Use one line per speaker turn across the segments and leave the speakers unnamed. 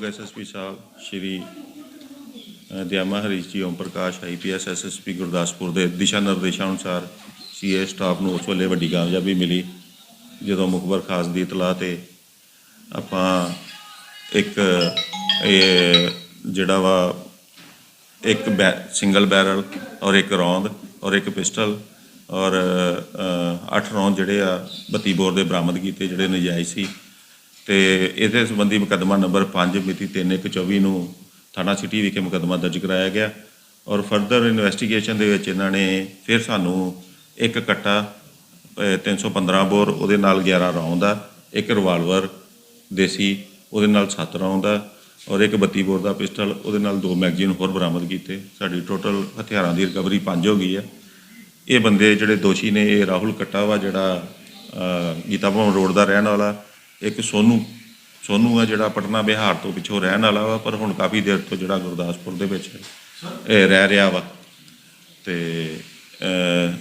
ਮਾਨਯੋਗ ਐਸਐਸਪੀ ਸਾਹਿਬ, ਸ਼੍ਰੀ Dayama Harish ji, Om Prakash IPS SSP Gurdaspur ਦੇ ਦਿਸ਼ਾ ਨਿਰਦੇਸ਼ਾਂ ਅਨੁਸਾਰ ਸੀਏ ਸਟਾਫ ਨੂੰ ਉਸ ਵੇਲੇ ਵੱਡੀ ਕਾਮਯਾਬੀ ਮਿਲੀ, ਜਦੋਂ ਮੁਖਬਰ ਖਾਸ ਦੀ ਇਤਲਾਹ ਤੇ ਆਪਾਂ ਇੱਕ, ਇਹ ਜਿਹੜਾ ਵਾ, ਇੱਕ ਬੈ ਸਿੰਗਲ ਬੈਰਲ ਔਰ ਇੱਕ ਰੌਂਦ ਔਰ ਇੱਕ ਪਿਸਟਲ ਔਰ 8 ਰੌਂਦ ਜਿਹੜੇ ਆ 32 ਬੋਰ ਦੇ ਬਰਾਮਦ ਕੀਤੇ ਜਿਹੜੇ ਨਜਾਇਜ਼ ਸੀ। ਤੇ ਇਹਦੇ ਸੰਬੰਧੀ ਮੁਕੱਦਮਾ ਨੰਬਰ 5 ਮਿਤੀ 3124 ਨੂੰ ਥਾਣਾ ਸਿਟੀ ਵਿਖੇ ਮੁਕੱਦਮਾ ਦਰਜ ਕਰਾਇਆ ਗਿਆ ਔਰ ਫਰਦਰ ਇਨਵੈਸਟੀਗੇਸ਼ਨ ਦੇ ਵਿੱਚ ਇਹਨਾਂ ਨੇ ਫਿਰ ਸਾਨੂੰ ਇੱਕ ਕੱਟਾ ਅਹ, 315 ਬੋਰ ਉਹਦੇ ਨਾਲ 11 ਰੌਂਦ ਆ ਇੱਕ ਰਿਵਾਲਵਰ ਦੇਸੀ ਉਹਦੇ ਨਾਲ 7 ਰੌਂਦ ਆ ਔਰ ਇੱਕ 32 ਬੋਰ ਦਾ ਪਿਸਟਲ ਉਹਦੇ ਨਾਲ ਦੋ ਮੈਗਜ਼ੀਨ ਹੋਰ ਬਰਾਮਦ ਕੀਤੇ। ਸਾਡੀ ਟੋਟਲ ਹਥਿਆਰਾਂ ਦੀ ਰਿਕਵਰੀ 5 ਹੋ ਗਈ ਆ। ਇਹ ਬੰਦੇ ਜਿਹੜੇ ਦੋਸ਼ੀ ਨੇ ਇਹ ਰਾਹੁਲ ਕੱਟਾਵਾ ਜਿਹੜਾ ਗੀਤਾ ਭਵਨ ਰੋਡ ਦਾ ਰਹਿਣ ਵਾਲਾ। ਇੱਕ ਸੋਨੂ ਸੋਨੂ ਆ ਜਿਹੜਾ ਪਟਨਾ ਬਿਹਾਰ ਤੋਂ ਪਿੱਛੋਂ ਰਹਿਣ ਵਾਲਾ ਵਾ, ਪਰ ਹੁਣ ਕਾਫੀ ਦੇਰ ਤੋਂ ਜਿਹੜਾ ਗੁਰਦਾਸਪੁਰ ਦੇ ਵਿੱਚ ਇਹ ਰਹਿ ਰਿਹਾ ਵਾ। ਤੇ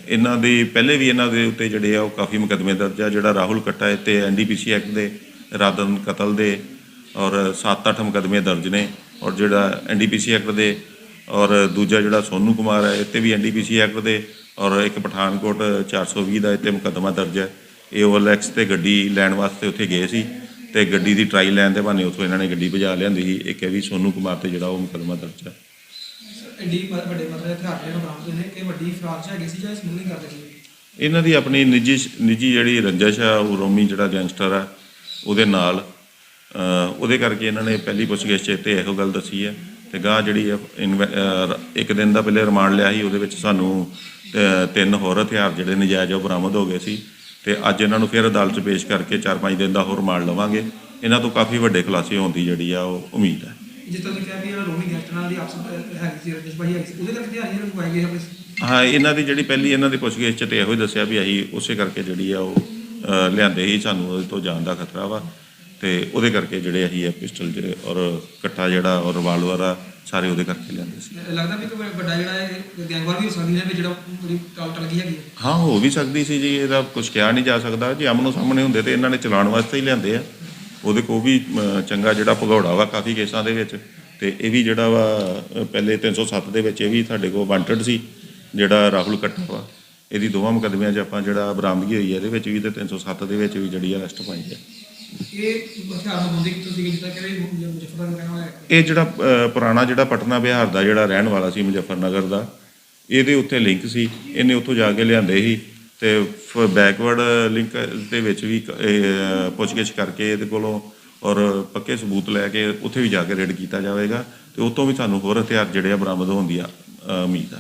ਇਹਨਾਂ ਦੇ, ਪਹਿਲੇ ਵੀ ਇਹਨਾਂ ਦੇ ਉੱਤੇ ਜਿਹੜੇ ਆ, ਉਹ ਕਾਫੀ ਮੁਕੱਦਮੇ ਦਰਜ ਆ। ਜਿਹੜਾ ਰਾਹੁਲ ਕੱਟਾ ਹੈ ਤੇ ਐਨਡੀਪੀਸੀ ਐਕਟ ਦੇ ਇਰਾਦਨ ਕਤਲ ਦੇ, ਔਰ 7-8 ਮੁਕੱਦਮੇ ਦਰਜ ਨੇ। ਔਰ ਜਿਹੜਾ ਐਨਡੀਪੀਸੀ ਐਕਟ ਦੇ, ਔਰ ਦੂਜਾ ਜਿਹੜਾ ਸੋਨੂ ਕੁਮਾਰ ਹੈ ਇੱਥੇ ਵੀ ਐਨਡੀਪੀਸੀ ਐਕਟ ਦੇ, ਔਰ ਇੱਕ ਪਠਾਨਕੋਟ 420 ਦਾ ਇੱਥੇ ਮੁਕੱਦਮਾ ਦਰਜ ਹੈ। ਇਹ ਓਵਰਲੈਕਸ ਤੇ ਗੱਡੀ ਲੈਣ ਵਾਸਤੇ ਉੱਥੇ ਗਏ ਸੀ ਤੇ ਗੱਡੀ ਦੀ ਟਰਾਈ ਲੈਣ ਦੇ ਬਹਾਨੇ ਉੱਥੋਂ ਇਹਨਾਂ ਨੇ ਗੱਡੀ ਭਜਾ ਲਿਆਂਦੀ ਸੀ। ਇੱਕ ਇਹ ਵੀ ਸੋਨੂ ਕੁਮਾਰ ਤੇ ਜਿਹੜਾ ਉਹ ਮੁਕੱਦਮਾ ਦਰਜ ਹੈ
ਐਡੀ ਵੱਡੇ ਮਤਲਬ ਹਥਿਆਰ ਜਿਹੜੇ ਬਰਾਮਦ ਹੋਏ ਨੇ। ਕਿ ਵੱਡੀ ਫਰਾਰ ਚ ਹੈਗੇ ਸੀ ਜਾਂ ਸਮੂਲਿੰਗ ਕਰਦੇ ਸੀ?
ਇਹਨਾਂ ਦੀ ਆਪਣੀ ਨਿੱਜੀ ਨਿੱਜੀ ਜਿਹੜੀ ਰੰਜਿਸ਼ ਆ ਉਹ ਰੋਮੀ ਜਿਹੜਾ ਗੈਂਗਸਟਰ ਆ ਉਹਦੇ ਨਾਲ ਉਹਦੇ ਕਰਕੇ ਇਹਨਾਂ ਨੇ ਪਹਿਲੀ ਪੁੱਛਗਿੱਛ 'ਚ ਤੇ ਇਹੋ ਗੱਲ ਦੱਸੀ ਹੈ ਤੇ ਗਾਂ ਜਿਹੜੀ ਇੱਕ ਦਿਨ ਦਾ ਪਹਿਲੇ ਰਿਮਾਂਡ ਲਿਆ ਸੀ ਉਹਦੇ ਵਿੱਚ ਸਾਨੂੰ ਤਿੰਨ ਹੋਰ ਹਥਿਆਰ ਜਿਹੜੇ ਨਜਾਇਜ਼ ਉਹ ਬਰਾਮਦ ਹੋ ਗਏ ਸੀ। ਤੇ ਅੱਜ ਇਹਨਾਂ ਨੂੰ ਫਿਰ ਅਦਾਲਤ 'ਚ ਪੇਸ਼ ਕਰਕੇ 4-5 ਦਿਨ ਦਾ ਹੋਰ ਰਿਮਾਂਡ ਲਵਾਂਗੇ। ਇਹਨਾਂ ਤੋਂ ਕਾਫੀ ਵੱਡੇ ਖੁਲਾਸੇ ਹੋਣ ਦੀ ਜਿਹੜੀ ਆ ਉਹ ਉਮੀਦ ਹੈ।
ਜਿਸ ਤਰ੍ਹਾਂ ਕਿਹਾ ਵੀ ਇਹ ਰੋਮੀ ਗੈਸਟ ਨਾਲ ਦੀ ਆਪਸ ਹੈਗੀ ਸੀ ਰਜਿਸ਼ ਭਾਈ ਉਹਦੇ ਕਰਕੇ ਇਹਨਾਂ ਨੂੰ ਗਏ ਆਪਣੇ
ਹਾਂ ਇਹਨਾਂ ਦੀ ਜਿਹੜੀ ਪਹਿਲੀ ਇਹਨਾਂ ਦੀ ਪੁੱਛਗਿੱਛ 'ਚ ਤੇ ਇਹੋ ਹੀ ਦੱਸਿਆ ਵੀ ਅਸੀਂ ਉਸੇ ਕਰਕੇ ਜਿਹੜੀ ਆ ਉਹ ਲਿਆਂਦੇ ਹੀ ਸਾਨੂੰ ਉਹਦੇ ਤੋਂ ਜਾਣ ਦਾ ਖਤਰਾ ਵਾ। ਤੇ ਉਹਦੇ ਕਰਕੇ ਜਿਹੜੇ ਅਸੀਂ ਇਹ ਪਿਸਟਲ ਜਿਹੜੇ ਔਰ ਕੱਟਾ ਜਿਹੜਾ ਔਰ ਰਿਵਾਲਵਰ ਆ ਸਾਰੇ ਉਹਦੇ ਕਰਕੇ ਲਿਆਂਦੇ ਸੀ।
ਲੱਗਦਾ ਵੀ ਕੋਈ ਵੱਡਾ ਜਿਹੜਾ ਇਹ ਗੈਂਗਵਾਰ ਵੀ ਹੋ ਸਕਦੀ ਹੈ ਵੀ ਜਿਹੜਾ ਬੜੀ ਟਲ ਟਲ ਗਈ ਹੈਗੀ ਹੈ।
ਹਾਂ ਹੋ ਵੀ ਸਕਦੀ ਸੀ ਜੀ ਇਹਦਾ ਕੁਝ ਕਿਹਾ ਨਹੀਂ ਜਾ ਸਕਦਾ। ਜੇ ਆਮਨੋ ਸਾਹਮਣੇ ਹੁੰਦੇ ਤੇ ਇਹਨਾਂ ਨੇ ਚਲਾਉਣ ਵਾਸਤੇ ਹੀ ਲਿਆਂਦੇ ਆ। ਉਹਦੇ ਕੋ ਵੀ ਚੰਗਾ ਜਿਹੜਾ ਭਗੌੜਾ ਵਾ ਕਾਫੀ ਕੇਸਾਂ ਦੇ ਵਿੱਚ। ਤੇ ਇਹ ਵੀ ਜਿਹੜਾ ਵਾ ਪਹਿਲੇ 307 ਦੇ ਵਿੱਚ ਇਹ ਵੀ ਸਾਡੇ ਕੋਲ ਵਾਂਟਡ ਸੀ ਜਿਹੜਾ ਰਾਹੁਲ ਕੱਟਾ ਵਾ। ਇਹਦੀ ਦੋਵਾਂ ਮੁਕੱਦਮਿਆਂ 'ਚ ਆਪਾਂ ਜਿਹੜਾ ਬਰਾਮਦਗੀ ਹੋਈ ਹੈ ਇਹਦੇ ਵਿੱਚ ਵੀ ਤੇ 307 ਦੇ ਵਿੱਚ ਵੀ ਜਿਹੜੀ ਅਰੈਸਟ ਪਾਈ ਹੈ
ਇਹ ਹਥਿਆਰ ਨੂੰ ਬੰਦੀ ਕਿਤੋਂ ਸੀ ਜਿੱਦਾਂ ਕਿ ਮੁਜ਼ੱਫਰਨਗਰ ਰਹਿਣ ਵਾਲਾ ਹੈ।
ਇਹ ਜਿਹੜਾ ਅਹ, ਪੁਰਾਣਾ ਜਿਹੜਾ ਪਟਨਾ ਬਿਹਾਰ ਦਾ ਜਿਹੜਾ ਰਹਿਣ ਵਾਲਾ ਸੀ ਮੁਜ਼ੱਫਰਨਗਰ ਦਾ ਇਹਦੇ ਉੱਤੇ ਲਿੰਕ ਸੀ। ਇਹਨੇ ਉੱਥੋਂ ਜਾ ਕੇ ਲਿਆਂਦੇ ਸੀ ਤੇ ਬੈਕਵਰਡ ਲਿੰਕ ਦੇ ਵਿੱਚ ਵੀ ਕ- ਇਹ, ਅਹ, ਪੁੱਛਗਿੱਛ ਕਰਕੇ ਇਹਦੇ ਕੋਲੋਂ ਔਰ ਪੱਕੇ ਸਬੂਤ ਲੈ ਕੇ ਉੱਥੇ ਵੀ ਜਾ ਕੇ ਰੇਡ ਕੀਤਾ ਜਾਵੇਗਾ ਤੇ ਉਤੋਂ ਵੀ ਸਾਨੂੰ ਹੋਰ ਹਥਿਆਰ ਜਿਹੜੇ ਆ ਬਰਾਮਦ ਹੋਣ ਦੀ ਆ, ਅਹ, ਉਮੀਦ ਆ।